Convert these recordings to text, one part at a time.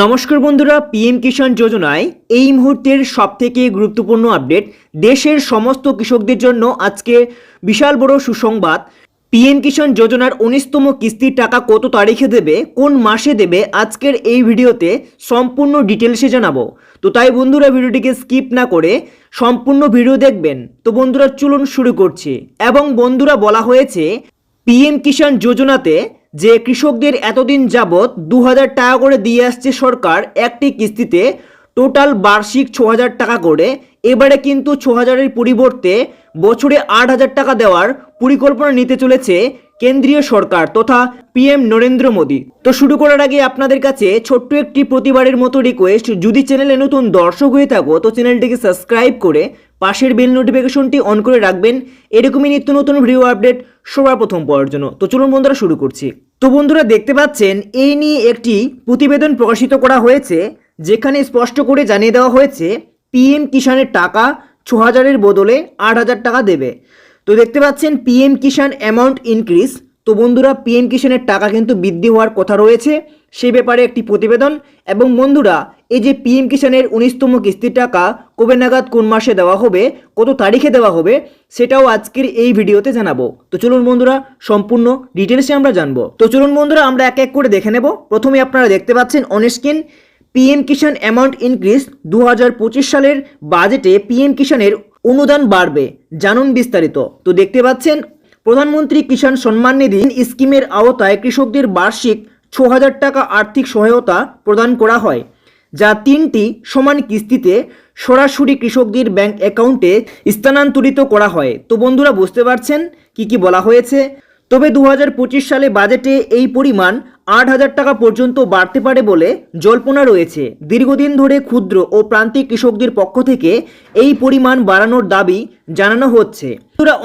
নমস্কার বন্ধুরা, পিএম কিষাণ যোজনায় এই মুহূর্তের সবথেকে গুরুত্বপূর্ণ আপডেট, দেশের সমস্ত কৃষকদের জন্য আজকে বিশাল বড় সুসংবাদ। পিএম কিষাণ যোজনার উনিশতম কিস্তির টাকা কত তারিখে দেবে, কোন মাসে দেবে, আজকের এই ভিডিওতে সম্পূর্ণ ডিটেলসে জানাব। তো তাই বন্ধুরা, ভিডিওটিকে স্কিপ না করে সম্পূর্ণ ভিডিও দেখবেন। তো বন্ধুরা, চলুন শুরু করছি। এবং বন্ধুরা, বলা হয়েছে, পিএম কিষাণ যোজনাতে যে কৃষকদের এতদিন যাবৎ দু হাজার টাকা করে দিয়ে আসছে সরকার একটি কিস্তিতে, টোটাল বার্ষিক ছ টাকা করে। এবারে কিন্তু ছ হাজারের পরিবর্তে বছরে আট হাজার টাকা দেওয়ার পরিকল্পনা নিতে চলেছে কেন্দ্রীয় সরকার তথা পিএম নরেন্দ্র মোদী। তো শুরু করার আগে আপনাদের কাছে ছোট্ট একটি প্রতিবারের মতো রিকোয়েস্ট যদি চ্যানেলে নতুন দর্শক হয়ে থাকো, তো চ্যানেলটিকে সাবস্ক্রাইব করে পাশের বেল নোটিফিকেশনটি অন করে রাখবেন। এরকমই নিত্য নতুন ভিডিও আপডেট সবার প্রথম পাওয়ার জন্য। তো চলুন বন্ধুরা, শুরু করছি। তো বন্ধুরা, দেখতে পাচ্ছেন, এই নিয়ে একটি প্রতিবেদন প্রকাশিত করা হয়েছে, যেখানে স্পষ্ট করে জানিয়ে দেওয়া হয়েছে, পিএম কিষাণের টাকা ছ হাজারের বদলে আট হাজার টাকা দেবে। তো দেখতে পাচ্ছেন পিএম কিষাণ অ্যামাউন্ট ইনক্রিজ তো বন্ধুরা, পিএম কিষাণের টাকা কিন্তু বৃদ্ধি হওয়ার কথা রয়েছে সেই ব্যাপারে একটি প্রতিবেদন। এবং বন্ধুরা, এই যে পিএম কিষাণের উনিশতম কিস্তির টাকা কবে নাগাদ কোন মাসে দেওয়া হবে, কত তারিখে দেওয়া হবে, সেটাও আজকের এই ভিডিওতে জানাব। তো চলুন বন্ধুরা, সম্পূর্ণ ডিটেলসে আমরা জানব। তো চলুন বন্ধুরা, আমরা এক এক করে দেখে নেব। প্রথমে আপনারা দেখতে পাচ্ছেন on screen PM Kisan amount increase দু হাজার পঁচিশ সালের বাজেটে পিএম কিষাণের অনুদান বাড়বে, জানুন বিস্তারিত। তো দেখতে পাচ্ছেন, প্রধানমন্ত্রী কিষাণ সম্মান নিধি স্কিমের আওতায় কৃষকদের বার্ষিক ছ হাজার টাকা আর্থিক সহায়তা প্রদান করা হয়, যা তিনটি সমান কিস্তিতে সরাসরি কৃষকদের ব্যাংক অ্যাকাউন্টে স্থানান্তরিত করা হয়। তো বন্ধুরা, বুঝতে পারছেন কি কি বলা হয়েছে? তবে দু হাজার পঁচিশ সালে বাজেটে এই পরিমাণ আট হাজার টাকা পর্যন্ত বাড়তে পারে বলে জল্পনা রয়েছে। দীর্ঘদিন ধরে ক্ষুদ্র ও প্রান্তিক কৃষকদের পক্ষ থেকে এই পরিমাণ বাড়ানোর দাবি জানানো হচ্ছে।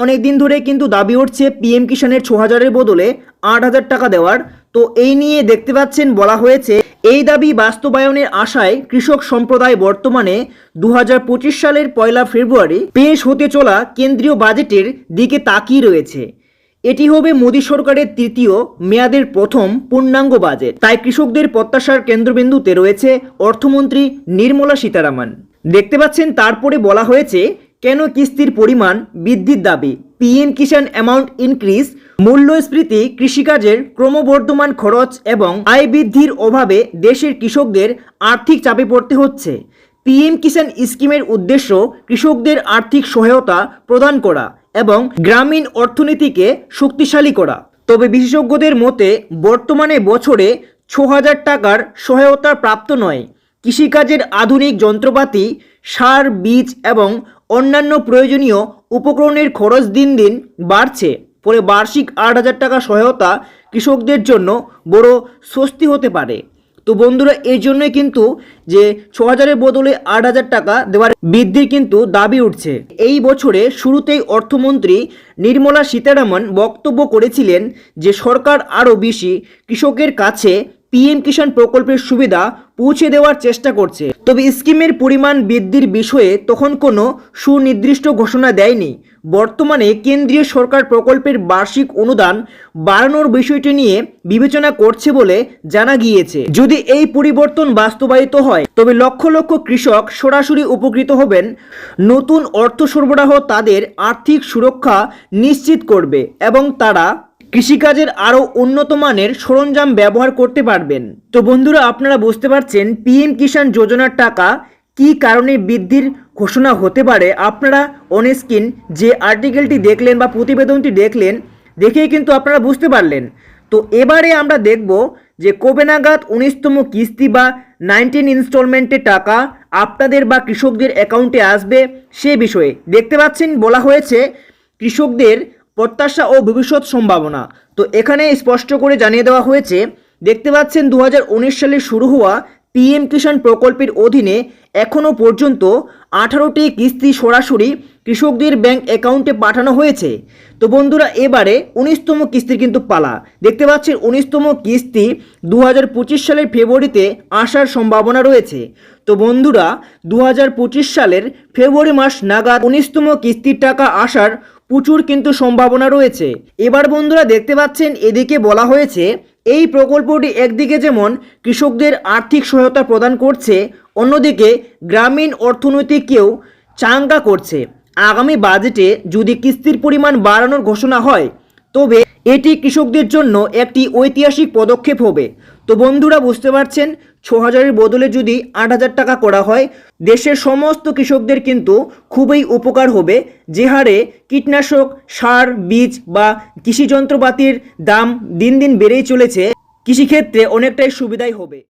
অনেক দিন ধরে কিন্তু দাবি উঠছে পিএম কিষানের ছ হাজারের বদলে আট হাজার টাকা দেওয়ার। তো এই নিয়ে দেখতে পাচ্ছেন, বলা হয়েছে, এই দাবি বাস্তবায়নের আশায় কৃষক সম্প্রদায় বর্তমানে দু হাজার পঁচিশ সালের পয়লা ফেব্রুয়ারি পেশ হতে চলা কেন্দ্রীয় বাজেটের দিকে তাকিয়ে রয়েছে। এটি হবে মোদী সরকারের তৃতীয় মেয়াদের প্রথম পূর্ণাঙ্গ বাজেট। তাই কৃষকদের প্রত্যাশার কেন্দ্রবিন্দুতে রয়েছে অর্থমন্ত্রী নির্মলা সীতারামন। দেখতে পাচ্ছেন, তারপরে বলা হয়েছে, কেন কিস্তির পরিমাণ বৃদ্ধির দাবি? পিএম কিষাণ অ্যামাউন্ট ইনক্রিজ, মূল্যস্ফীতি, কৃষিকাজের ক্রমবর্ধমান খরচ এবং আয় বৃদ্ধির অভাবে দেশের কৃষকদের আর্থিক চাপে পড়তে হচ্ছে। পিএম কিষাণ স্কিমের উদ্দেশ্য কৃষকদের আর্থিক সহায়তা প্রদান করা। এবং গ্রামীণ অর্থনীতিকে শক্তিশালী করা। তবে বিশেষজ্ঞদের মতে, বর্তমানে বছরে ছ হাজার টাকার সহায়তা প্রাপ্ত নয়। কৃষিকাজের আধুনিক যন্ত্রপাতি, সার, বীজ এবং অন্যান্য প্রয়োজনীয় উপকরণের খরচ দিন দিন বাড়ছে। ফলে বার্ষিক আট হাজার টাকা সহায়তা কৃষকদের জন্য বড় স্বস্তি হতে পারে। তো বন্ধুরা, এই জন্যই কিন্তু যে ছ হাজারের বদলে আট হাজার টাকা দেওয়ার বৃদ্ধির কিন্তু দাবি উঠছে। এই বছরে শুরুতেই অর্থমন্ত্রী নির্মলা সীতারামন বক্তব্য করেছিলেন যে, সরকার আরও বেশি কৃষকের কাছে পিএম কিষাণ প্রকল্পের সুবিধা পৌঁছে দেওয়ার চেষ্টা করছে। তবে স্কিমের পরিমাণ বৃদ্ধির বিষয়ে তখন কোনো সুনির্দিষ্ট ঘোষণা দেয়নি। বর্তমানে কেন্দ্রীয় সরকার প্রকল্পের বার্ষিক অনুদান বাড়ানোর বিষয়টি নিয়ে বিবেচনা করছে বলে জানা গিয়েছে। যদি এই পরিবর্তন বাস্তবায়িত হয়, তবে লক্ষ লক্ষ কৃষক সরাসরি উপকৃত হবেন। নতুন অর্থ সরবরাহ তাদের আর্থিক সুরক্ষা নিশ্চিত করবে এবং তারা কৃষিকাজের আরও উন্নত মানের সরঞ্জাম ব্যবহার করতে পারবেন। তো বন্ধুরা, আপনারা বুঝতে পারছেন পিএম কিষাণ যোজনার টাকা কী কারণে বৃদ্ধির ঘোষণা হতে পারে। আপনারা অনস্ক্রিন যে আর্টিকেলটি দেখলেন বা প্রতিবেদনটি দেখলেন, দেখেই কিন্তু আপনারা বুঝতে পারলেন। তো এবারে আমরা দেখব যে কবে নাগাদ উনিশতম কিস্তি বা নাইনটিন ইনস্টলমেন্টের টাকা আপনাদের বা কৃষকদের অ্যাকাউন্টে আসবে সে বিষয়ে। দেখতে পাচ্ছেন, বলা হয়েছে কৃষকদের প্রত্যাশা ও ভবিষ্যৎ সম্ভাবনা। তো এখানে স্পষ্ট করে জানিয়ে দেওয়া হয়েছে, দেখতে পাচ্ছেন দু হাজার উনিশ সালে শুরু হওয়া পিএম কিষাণ প্রকল্পের অধীনে এখনও পর্যন্ত আঠারোটি কিস্তি সরাসরি কৃষকদের ব্যাংক অ্যাকাউন্টে পাঠানো হয়েছে। তো বন্ধুরা, এবারে উনিশতম কিস্তির কিন্তু পালা। দেখতে পাচ্ছেন উনিশতম কিস্তি দু হাজার পঁচিশ সালের ফেব্রুয়ারিতে আসার সম্ভাবনা রয়েছে। তো বন্ধুরা দু হাজার পঁচিশ সালের ফেব্রুয়ারি মাস নাগাদ উনিশতম কিস্তির টাকা আসার প্রচুর কিন্তু সম্ভাবনা রয়েছে। এবার বন্ধুরা দেখতে পাচ্ছেন, এদিকে বলা হয়েছে, এই প্রকল্পটি একদিকে যেমন কৃষকদের আর্থিক সহায়তা প্রদান করছে, অন্যদিকে গ্রামীণ অর্থনীতিকেও চাঙ্গা করছে। আগামী বাজেটে যদি কিস্তির পরিমাণ বাড়ানোর ঘোষণা হয় তবে এটি কৃষকদের জন্য একটি ঐতিহাসিক পদক্ষেপ হবে। তো বন্ধুরা, বুঝতে পারছেন? ছ হাজারের বদলে যদি আট হাজার টাকা করা হয়, দেশের সমস্ত কৃষকদের কিন্তু খুবই উপকার হবে। যে হারে কীটনাশক, সার, বীজ বা কৃষি যন্ত্রপাতির দাম দিন দিন বেড়েই চলেছে। কৃষিক্ষেত্রে অনেকটাই সুবিধাই হবে।